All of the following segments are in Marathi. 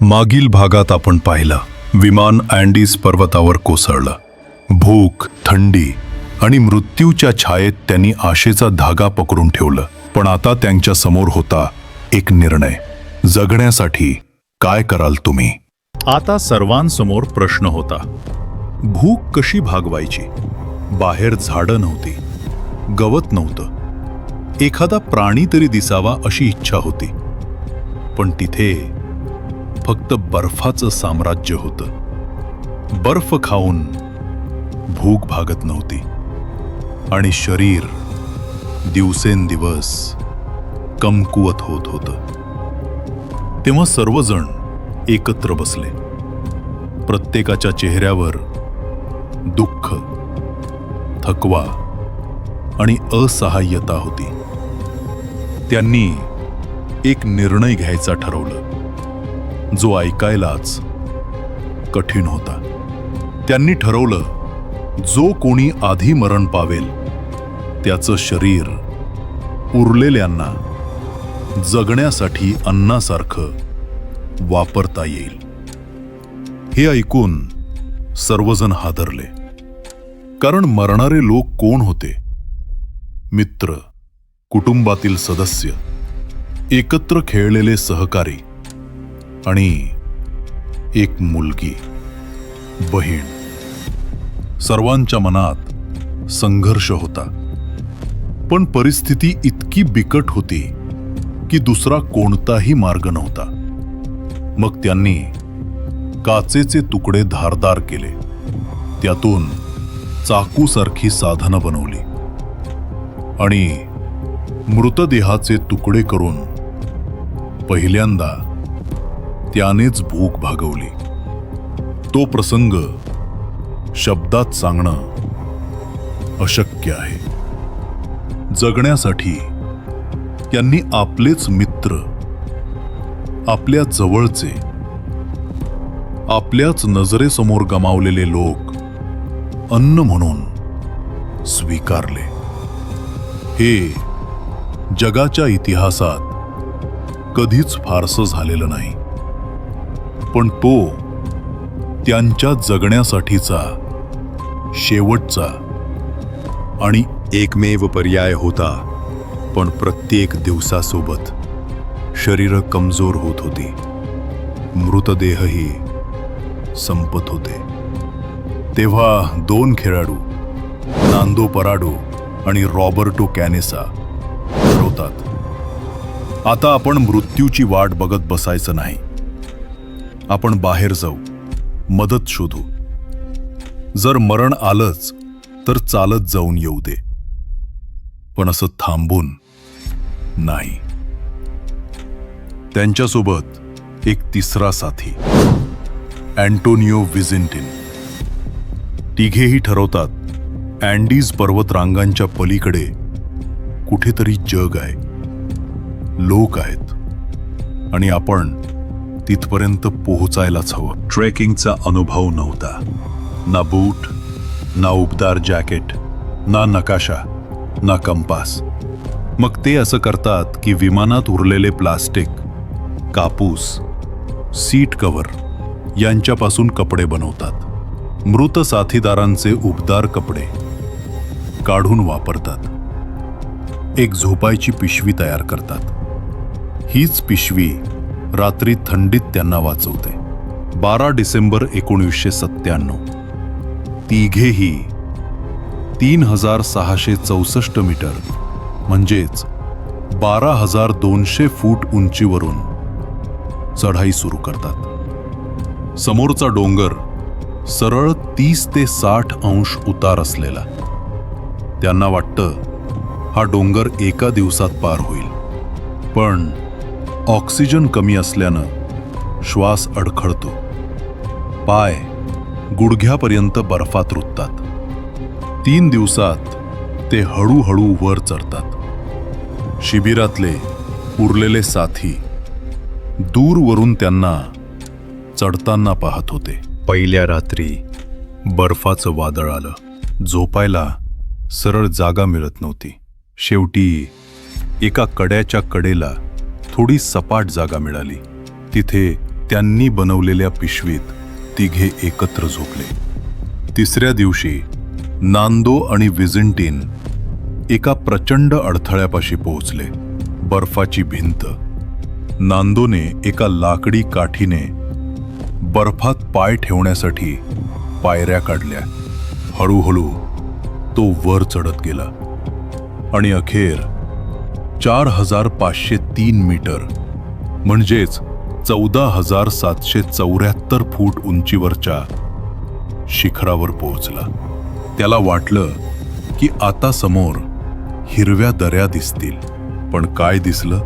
मागील भागात आपण पाहिलं. विमान अँडीज पर्वतावर कोसळलं. भूक थंडी आणि मृत्यूच्या छायेत त्यांनी आशेचा धागा पकडून ठेवलं. पण आता त्यांच्यासमोर होता एक निर्णय. जगण्यासाठी काय कराल तुम्ही? आता सर्वांसमोर प्रश्न होता. भूक कशी भागवायची? बाहेर झाडं नव्हती. गवत नव्हतं. एखादा प्राणी तरी दिसावा अशी इच्छा होती. पण तिथे फक्त बर्फाचं साम्राज्य होतं. बर्फ खाऊन भूक भागत नव्हती. आणि शरीर दिवसेंदिवस कमकुवत होत होतं. तेव्हा सर्वजण एकत्र बसले. प्रत्येकाच्या चेहऱ्यावर दुःख थकवा आणि असहाय्यता होती. त्यांनी एक निर्णय घ्यायचा ठरवलं. जो ऐकायलाच कठीण होता. त्यांनी ठरवलं जो कोणी आधी मरण पावेल त्याचं शरीर उरलेल्यांना जगण्यासाठी अन्नासारखं वापरता येईल. हे ऐकून सर्वजण हादरले. कारण मरणारे लोक कोण होते? मित्र कुटुंबातील सदस्य एकत्र खेळलेले सहकारी आणि एक मुलगी बहीण. सर्वांच्या मनात संघर्ष होता. पण परिस्थिती इतकी बिकट होती की दुसरा कोणताही मार्ग नव्हता. मग त्यांनी काचेचे तुकडे धारदार केले. त्यातून चाकूसारखी साधनं बनवली. आणि मृतदेहाचे तुकडे करून पहिल्यांदा त्यानेच भूक भागवली. तो प्रसंग शब्दात सांगणं अशक्य आहे. जगण्यासाठी त्यांनी आपलेच मित्र आपल्या जवळचे आपल्याच नजरेसमोर गमावलेले लोक अन्न म्हणून स्वीकारले. हे जगाच्या इतिहासात कधीच फारसं झालेलं नाही. पण तो त्यांच्या जगण्यासाठीचा शेवटचा आणि एकमेव पर्याय होता पण प्रत्येक दिवसासोबत शरीर कमजोर होत होती. मृतदेहही संपत होते. तेव्हा दोन खेळाडू नांदो पराडो आणि रॉबर्टो कॅनेसा ठरवतात आता आपण मृत्यूची वाट बघत बसायचं नाही. आपण बाहेर जाऊ. मदत शोधू. जर मरण आलंच तर चालत जाऊन येऊ दे. पण असं थांबून नाही. त्यांच्यासोबत एक तिसरा साथी अँटोनिओ विझिंटिन. तिघेही ठरवतात अँडीज पर्वतरांगांच्या पलीकडे कुठेतरी जग आहे. लोक आहेत. आणि आपण तिथपर्यंत पोहोचायलाच हवं. ट्रेकिंगचा अनुभव नव्हता. ना बूट ना उबदार जॅकेट ना नकाशा ना कंपास. मग ते असं करतात की विमानात उरलेले प्लास्टिक कापूस सीट कव्हर यांच्यापासून कपडे बनवतात. मृत साथीदारांचे उबदार कपडे काढून वापरतात. एक झोपायची पिशवी तयार करतात. हीच पिशवी रात्री थंडीत त्यांना वाचवते. बारा डिसेंबर एकोणीसशे सत्त्याण्णव. तिघेही तीन हजार सहाशे चौसष्ट मीटर म्हणजेच बारा हजार दोनशे फूट उंचीवरून चढाई सुरू करतात. समोरचा डोंगर सरळ तीस ते साठ अंश उतार असलेला. त्यांना वाटतं हा डोंगर एका दिवसात पार होईल. पण ऑक्सिजन कमी असल्यानं श्वास अडखळतो. पाय गुडघ्यापर्यंत बर्फात रुततात. तीन दिवसात ते हळूहळू वर चढतात. शिबिरातले उरलेले साथी दूरवरून त्यांना चढताना पाहत होते. पहिल्या रात्री बर्फाचं वादळ आलं. झोपायला सरळ जागा मिळत नव्हती. शेवटी एका कड्याच्या कडेला थोडी सपाट जागा मिळाली. तिथे त्यांनी बनवलेल्या पिशवीत तिघे एकत्र झोपले. तिसऱ्या दिवशी नांदो आणि विझिंटीन एका प्रचंड अडथळ्यापाशी पोहोचले. बर्फाची भिंत. नांदोने एका लाकडी काठीने बर्फात पाय ठेवण्यासाठी पायऱ्या काढल्या. हळूहळू तो वर चढत गेला. आणि अखेर चार हजार पाचशे तीन मीटर. म्हणजेच चौदा हजार सातशे चौऱ्याहत्तर फूट उंचीवरच्या शिखरावर पोहोचला. त्याला वाटलं की आता समोर हिरव्या दऱ्या दिसतील. पण काय दिसलं?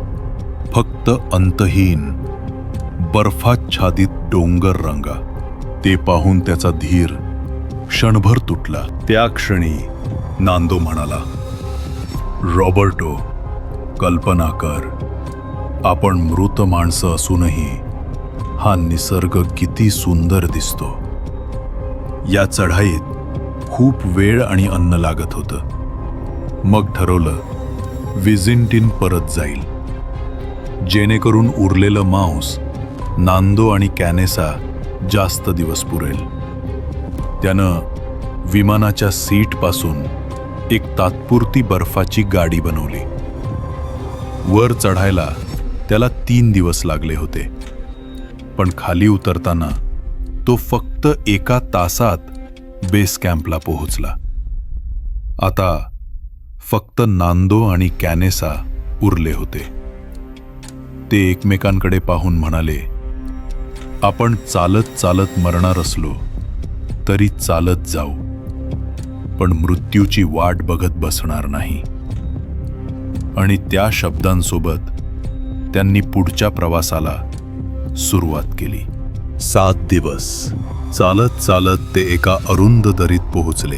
फक्त अंतहीन बर्फाच्छादित डोंगर रंगा. ते पाहून त्याचा धीर क्षणभर तुटला. त्या क्षणी नांदो म्हणाला रॉबर्टो कल्पना कर. आपण मृत माणसं असूनही हा निसर्ग किती सुंदर दिसतो. या चढाईत खूप वेळ आणि अन्न लागत होतं. मग ठरवलं विझिंटिन परत जाईल. जेणेकरून उरलेलं मांस नांदो आणि कॅनेसा जास्त दिवस पुरेल. त्यानं विमानाच्या सीटपासून एक तात्पुरती बर्फाची गाडी बनवली. वर चढायला त्याला तीन दिवस लागले होते. पण खाली उतरताना तो फक्त एका तासात बेस कॅम्पला पोहोचला. आता फक्त नांदो आणि कॅनेसा उरले होते. ते एकमेकांकडे पाहून म्हणाले आपण चालत चालत मरणार असलो तरी चालत जाऊ पण मृत्यूची वाट बघत बसणार नाही. आणि त्या शब्दांसोबत त्यांनी पुढच्या प्रवासाला सुरुवात केली. सात दिवस. चालत चालत ते एका अरुंद दरीत पोहोचले.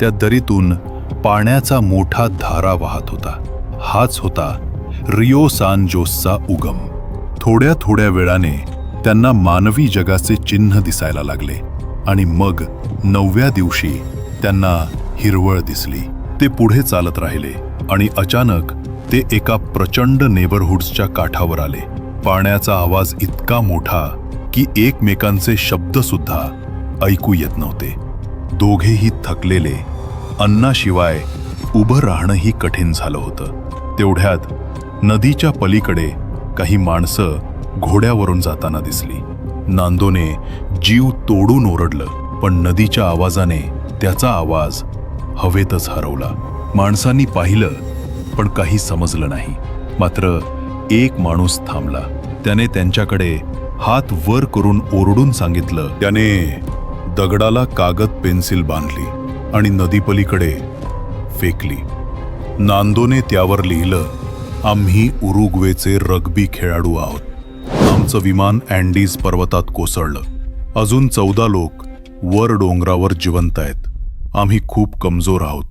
त्या दरीतून पाण्याचा मोठा धारा वाहत होता. हाच होता रिओ सान जोसचा उगम. थोड्या थोड्या वेळाने त्यांना मानवी जगाचे चिन्ह दिसायला लागले आणि मग नवव्या दिवशी त्यांना हिरवळ दिसली. ते पुढे चालत राहिले आणि अचानक ते एका प्रचंड नेबरहुड्सच्या काठावर आले. पाण्याचा आवाज इतका मोठा की एकमेकांचे शब्द सुद्धा ऐकू येत नव्हते. दोघेही थकलेले अन्नाशिवाय उभं राहणंही कठीण झालं होतं. तेवढ्यात नदीच्या पलीकडे काही माणसं घोड्यावरून जाताना दिसली. नांदोने जीव तोडून ओरडलं पण नदीच्या आवाजाने त्याचा आवाज हवेतच हरवला. माणसांनी पाहिलं पण काही समजलं नाही. मात्र एक माणूस थांबला. त्याने त्यांच्याकडे हात वर करून ओरडून सांगितलं त्याने दगडाला कागद पेन्सिल बांधली आणि नदीपलीकडे फेकली. नांदोने त्यावर लिहिलं आम्ही उरुग्वेचे रग्बी खेळाडू आहोत. आमचं विमान अँडीज पर्वतात कोसळलं. अजून चौदा लोक वर डोंगरावर जिवंत आहेत. आम्ही खूप कमजोर आहोत.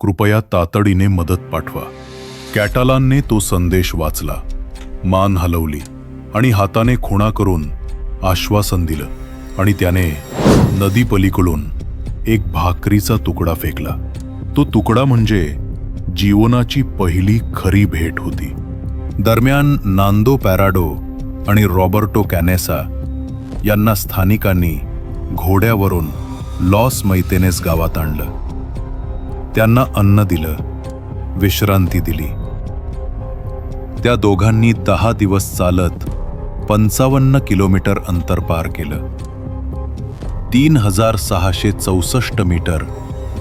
कृपया तातडीने मदत पाठवा. कॅटालानने तो संदेश वाचला. मान हलवली आणि हाताने खुणा करून आश्वासन दिलं आणि त्याने नदीपलीकडून एक भाकरीचा तुकडा फेकला. तो तुकडा म्हणजे जीवनाची पहिली खरी भेट होती. दरम्यान नांदो पॅराडो आणि रॉबर्टो कॅनेसा यांना स्थानिकांनी घोड्यावरून लॉस मैतेनेस गावात आणलं. त्यांना अन्न दिलं विश्रांती दिली त्या दोघांनी दहा दिवस चालत पंचावन्न किलोमीटर अंतर पार केलं. तीन हजार सहाशे चौसष्ट मीटर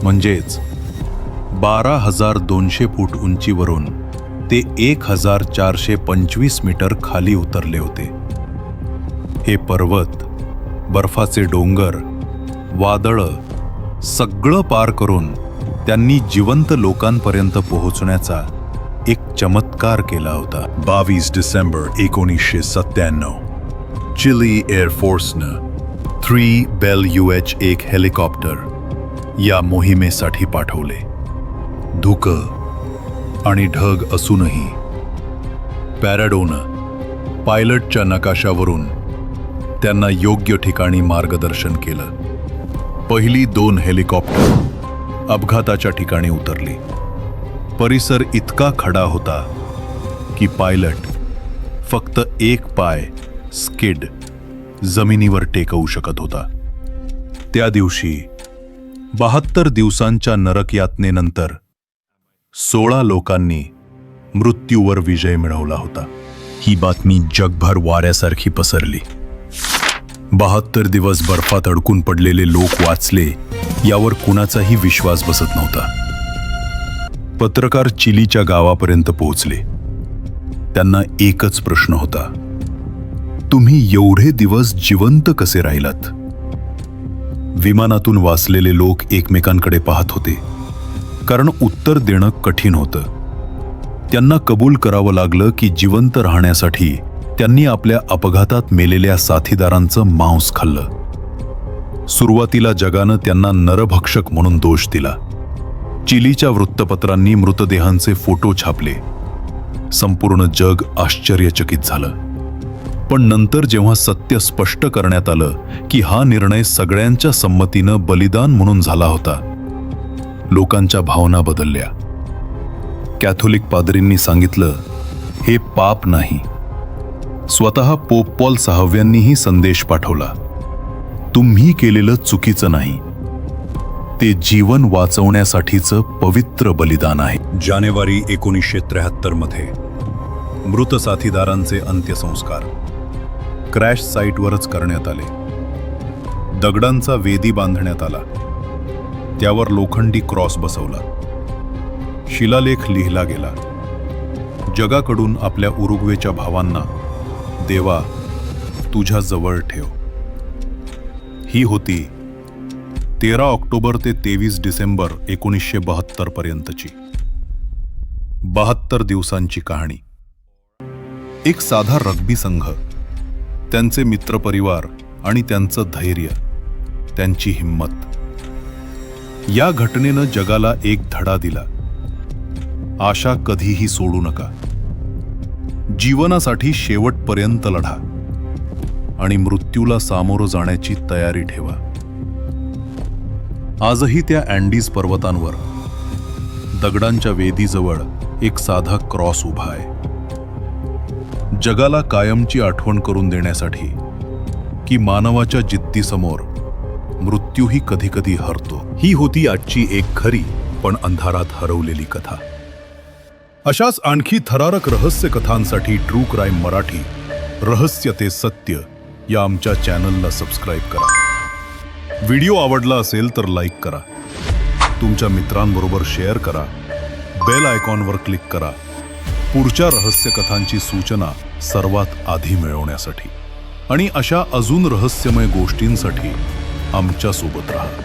म्हणजेच बारा हजार दोनशे फूट उंचीवरून ते एक हजार चारशे पंचवीस मीटर खाली उतरले होते. हे पर्वत बर्फाचे डोंगर वादळं सगळं पार करून त्यांनी जिवंत लोकांपर्यंत पोहोचण्याचा एक चमत्कार केला होता. बावीस डिसेंबर एकोणीसशे सत्त्याण्णव. चिली एअरफोर्सनं थ्री बेल यू एच एक हेलिकॉप्टर या मोहिमेसाठी पाठवले. धुकं आणि ढग असूनही पॅराडोनं पायलटच्या नकाशावरून त्यांना योग्य ठिकाणी मार्गदर्शन केलं. पहिली दोन हेलिकॉप्टर अपघाताच्या ठिकाणी उतरली. परिसर इतका खडा होता की पायलट फक्त एक पाय स्किड जमिनीवर टेकवू शकत होता. त्या दिवशी बहात्तर दिवसांच्या नरक यातनेनंतर सोळा लोकांनी मृत्यूवर विजय मिळवला होता. ही बातमी जगभर वाऱ्यासारखी पसरली. बहात्तर दिवस बर्फात अडकून पडलेले लोक वाचले यावर कुणाचाही विश्वास बसत नव्हता. पत्रकार चिलीच्या गावापर्यंत पोहोचले. त्यांना एकच प्रश्न होता. तुम्ही एवढे दिवस जिवंत कसे राहिलात? विमानातून वाचलेले लोक एकमेकांकडे पाहत होते. कारण उत्तर देणं कठीण होतं. त्यांना कबूल करावं लागलं की जिवंत राहण्यासाठी त्यांनी आपल्या अपघातात मेलेल्या साथीदारांचं मांस खाल्लं. सुरुवातीला जगानं त्यांना नरभक्षक म्हणून दोष दिला. चिलीच्या वृत्तपत्रांनी मृतदेहांचे फोटो छापले. संपूर्ण जग आश्चर्यचकित झालं. पण नंतर जेव्हा सत्य स्पष्ट करण्यात आलं की हा निर्णय सगळ्यांच्या संमतीनं बलिदान म्हणून झाला होता लोकांच्या भावना बदलल्या. कॅथोलिक पादरींनी सांगितलं हे पाप नाही. स्वतः पोप पॉल सहाव्यांनीही संदेश पाठवला. तुम्ही केलेलं चुकीचं नाही. ते जीवन वाचवण्यासाठीचं पवित्र बलिदान आहे. जानेवारी एकोणीसशे त्र्याहत्तरमध्ये मृत साथीदारांचे अंत्यसंस्कार क्रॅश साईटवरच करण्यात आले. दगडांचा वेदी बांधण्यात आला. त्यावर लोखंडी क्रॉस बसवला. शिलालेख लिहिला गेला. जगाकडून आपल्या उरुग्वेच्या भावांना देवा तुझ्या जवळ ठेव. ही होती तेरा ऑक्टोबर ते तेवीस डिसेंबर एकोणीसशे बहात्तर पर्यंतची. बहात्तर दिवसांची कहाणी. एक साधा रग्बी संघ. त्यांचे मित्रपरिवार आणि त्यांचं धैर्य त्यांची हिंमत. या घटनेनं जगाला एक धडा दिला. आशा कधीही सोडू नका. जीवनासाठी शेवटपर्यंत लढा. आणि मृत्यूला सामोरं जाण्याची तयारी ठेवा. आजही त्या अँडीज पर्वतांवर दगडांच्या वेदीजवळ एक साधा क्रॉस उभा आहे. जगाला कायमची आठवण करून देण्यासाठी की मानवाच्या जिद्दीसमोर मृत्यूही कधी कधी हरतो. ही होती आजची एक खरी पण अंधारात हरवलेली कथा. अशाच आणखी थरारक रहस्य कथांसाठी ट्रू क्राईम मराठी रहस्य ते सत्य या आमच्या चॅनलला सबस्क्राईब करा. व्हिडिओ आवडला असेल तर लाईक करा. तुमच्या मित्रांबरोबर शेअर करा. बेल आयकॉनवर क्लिक करा. पुढच्या रहस्यकथांची सूचना सर्वात आधी मिळवण्यासाठी. आणि अशा अजून रहस्यमय गोष्टींसाठी आमच्यासोबत राहा.